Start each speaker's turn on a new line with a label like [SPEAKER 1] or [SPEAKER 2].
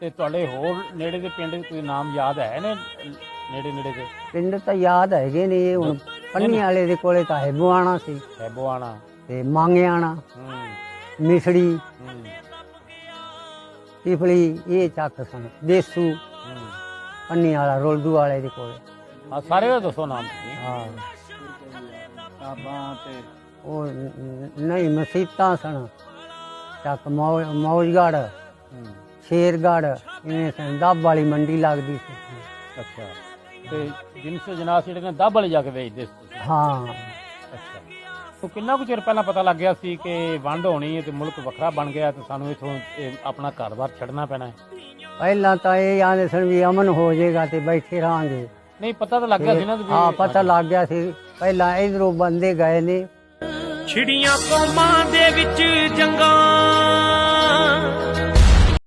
[SPEAKER 1] ਤੇ ਤੁਹਾਡੇ ਹੋਰ ਨੇੜੇ ਦੇ ਪਿੰਡ ਕੋਈ ਨਾਮ ਯਾਦ ਹੈ ਨੇ? ਨੇੜੇ ਨੇੜੇ ਦੇ?
[SPEAKER 2] ਪਿੰਡ ਤਾਂ ਯਾਦ ਹੈਗੇ ਨੇ ਇਹ ਹੁਣ ਪੰਨੀ ਵਾਲੇ ਦੇ ਕੋਲੇ ਤਾਂ ਹੈਬੋਆਣਾ ਸੀ।
[SPEAKER 1] ਹੈਬੋਆਣਾ
[SPEAKER 2] ਤੇ ਮੰਗਿਆਣਾ
[SPEAKER 1] ਹੂੰ।
[SPEAKER 2] ਮਿਸੜੀ
[SPEAKER 1] ਹੂੰ।
[SPEAKER 2] ਪਿਪਲੀ ਇਹ ਚੱਕ ਸਨ ਦੇਸੂ। ਪੰਨੀ ਵਾਲਾ ਰੋਲਦੂ ਵਾਲੇ ਦੇ ਕੋਲੇ।
[SPEAKER 1] ਆ ਸਾਰੇ ਦਾ ਦੱਸੋ ਨਾਮ।
[SPEAKER 2] ਹਾਂ।
[SPEAKER 1] ਕਾਬਾਂ ਤੇ।
[SPEAKER 2] ਉਹ ਨਹੀਂ ਮਸੀਤਾਂ ਸਨ। ਚੱਕ ਮੌ- ਮੌਜਗੜ
[SPEAKER 1] ਹੂੰ
[SPEAKER 2] ਸ਼ੇਰਗੜ ਸਨ ਦੱਬ ਵਾਲੀ ਮੰਡੀ ਲੱਗਦੀ ਸੀ।
[SPEAKER 1] ਅੱਛਾ। ਤੇ ਜਿਨਸ ਜਨਾਸ ਜਿਹੜੇ ਨੇ ਦੱਬ ਵਾਲੇ ਜਾ ਕੇ ਵੇਚਦੇ ਸੀ
[SPEAKER 2] ਹਾਂ।
[SPEAKER 1] ਅੱਛਾ। ਤੋ ਕਿੰਨਾ ਕੁ ਚਿਰ ਪਹਿਲਾਂ ਪਤਾ ਲੱਗ ਗਿਆ ਸੀ ਕਿ ਵੰਡ ਹੋਣੀ ਹੈ ਤੇ ਮੁਲਕ ਵੱਖਰਾ ਬਣ ਗਿਆ ਤੇ ਸਾਨੂੰ ਇਥੋਂ ਆਪਣਾ ਘਰ-ਬਾਰ ਛੱਡਣਾ ਪੈਣਾ ਹੈ?
[SPEAKER 2] ਪਹਿਲਾਂ ਤਾਂ ਇਹ ਆਂਦੇ ਸਨ ਵੀ ਅਮਨ ਹੋ ਜਾਏਗਾ ਤੇ ਬੈਠੇ ਰਹਾਂਗੇ।
[SPEAKER 1] ਨਹੀਂ ਪਤਾ ਤਾਂ ਲੱਗ ਗਿਆ ਸੀ ਨਾ ਵੀ
[SPEAKER 2] ਹਾਂ ਪਤਾ ਲੱਗ ਗਿਆ ਸੀ। ਪਹਿਲਾਂ ਇਧਰੋਂ ਬੰਦੇ ਗਏ ਨੇ।
[SPEAKER 3] ਛਿੜੀਆਂ ਕੌਮਾਂ ਦੇ ਵਿੱਚ ਜੰਗਾਂ